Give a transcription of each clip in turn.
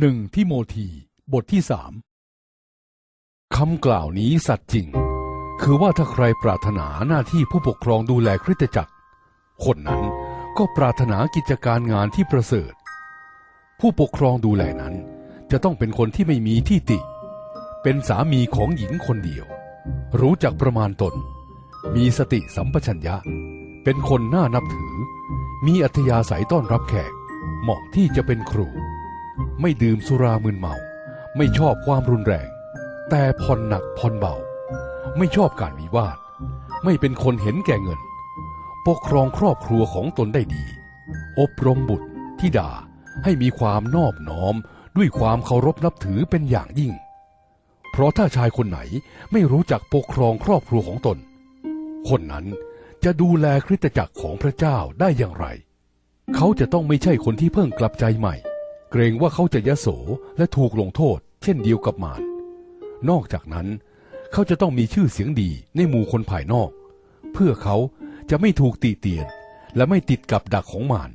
หนึ่งทิโมธีบทที่สามคำกล่าวนี้สัตย์จริง คือว่าถ้าใครปรารถนาหน้าที่ผู้ปกครองดูแลคริสตจักร คนนั้นก็ปรารถนากิจการงานที่ประเสริฐ ผู้ปกครองดูแลนั้น จะต้องเป็นคนที่ไม่มีที่ติ เป็นสามีของหญิงคนเดียว รู้จักประมาณตน มีสติสัมปชัญญะ เป็นคนน่านับถือ มีอัธยาศัยต้อนรับแขก เหมาะที่จะเป็นครู ไม่ดื่มสุรามึนเมา ไม่ชอบความรุนแรง แต่ผ่อนหนักผ่อนเบา ไม่ชอบการวิวาท ไม่เป็นคนเห็นแก่เงิน ปกครองครอบครัวของตนได้ดี อบรมบุตรที่ด่าให้มีความนอบน้อมด้วยความเคารพนับถือเป็นอย่างยิ่ง เพราะถ้าชายคนไหนไม่รู้จักปกครองครอบครัวของตน คนนั้นจะดูแลคริสตจักรของพระเจ้าได้อย่างไร เขาจะต้องไม่ใช่คนที่เพิ่งกลับใจใหม่ เกรงว่าเขาจะยโสและถูกลงโทษ เช่นเดียวกับมารนอกจากนั้น เขาจะต้องมีชื่อเสียงดีในหมู่คนภายนอก เพื่อเขาจะไม่ถูกตีเตียน และไม่ติดกับดักของมาร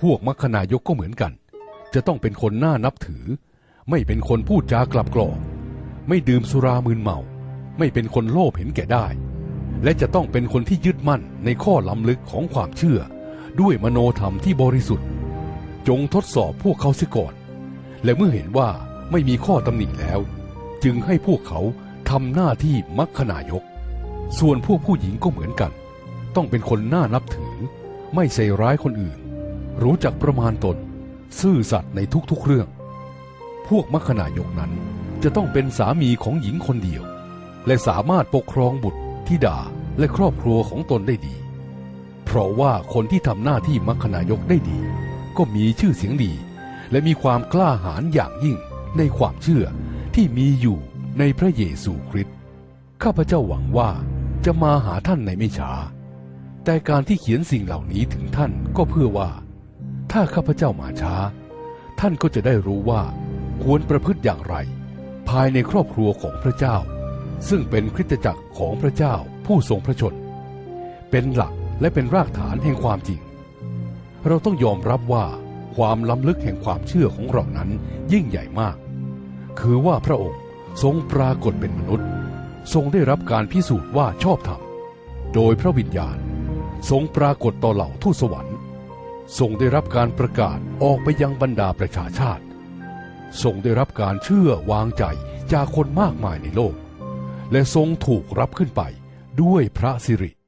พวกมัคคนายกก็เหมือนกัน จะต้องเป็นคนน่านับถือ ไม่เป็นคนพูดจากลับกรอกไม่ดื่มสุรามึนเมา ไม่เป็นคนโลภเห็นแก่ได้ และจะต้องเป็นคนที่ยึดมั่นในข้อล้ำลึกของความเชื่อ ด้วยมโนธรรมที่บริสุทธิ์ จงทดสอบพวกเขาเสียก่อน และเมื่อเห็นว่าไม่มีข้อตำหนิแล้ว จึงให้พวกเขาทำหน้าที่มัคคณายก ส่วนพวกผู้หญิงก็เหมือนกัน ต้องเป็นคนน่านับถือ ไม่ใส่ร้ายคนอื่น รู้จักประมาณตน ซื่อสัตย์ในทุกๆเรื่อง พวกมัคคณายกนั้นจะต้องเป็นสามีของหญิงคนเดียว และสามารถปกครองบุตรธิดาและครอบครัวของตนได้ดี เพราะว่าคนที่ทำหน้าที่มัคคณายกได้ดี ก็มีชื่อเสียงดี และมีความกล้าหาญอย่างยิ่งในความเชื่อที่มีอยู่ในพระเยซูคริสต์ข้าพเจ้าหวังว่าจะมาหาท่านในไม่ช้า แต่การที่เขียนสิ่งเหล่านี้ถึงท่านก็เพื่อว่า ถ้าข้าพเจ้ามาช้า ท่านก็จะได้รู้ว่าควรประพฤติอย่างไร ภายในครอบครัวของพระเจ้า ซึ่งเป็นคริสตจักรของพระเจ้าผู้ทรงพระชน เป็นหลักและเป็นรากฐานแห่งความจริง เราต้องยอมรับว่าความล้ำลึกแห่งความเชื่อของเรานั้นยิ่งใหญ่มาก คือว่าพระองค์ทรงปรากฏเป็นมนุษย์ ทรงได้รับการพิสูจน์ว่าชอบธรรม โดยพระวิญญาณ ทรงปรากฏต่อเหล่าทูตสวรรค์ ทรงได้รับการประกาศออกไปยังบรรดาประชาชาติ ทรงได้รับการเชื่อวางใจจากคนมากมายในโลก และทรงถูกรับขึ้นไปด้วยพระสิริ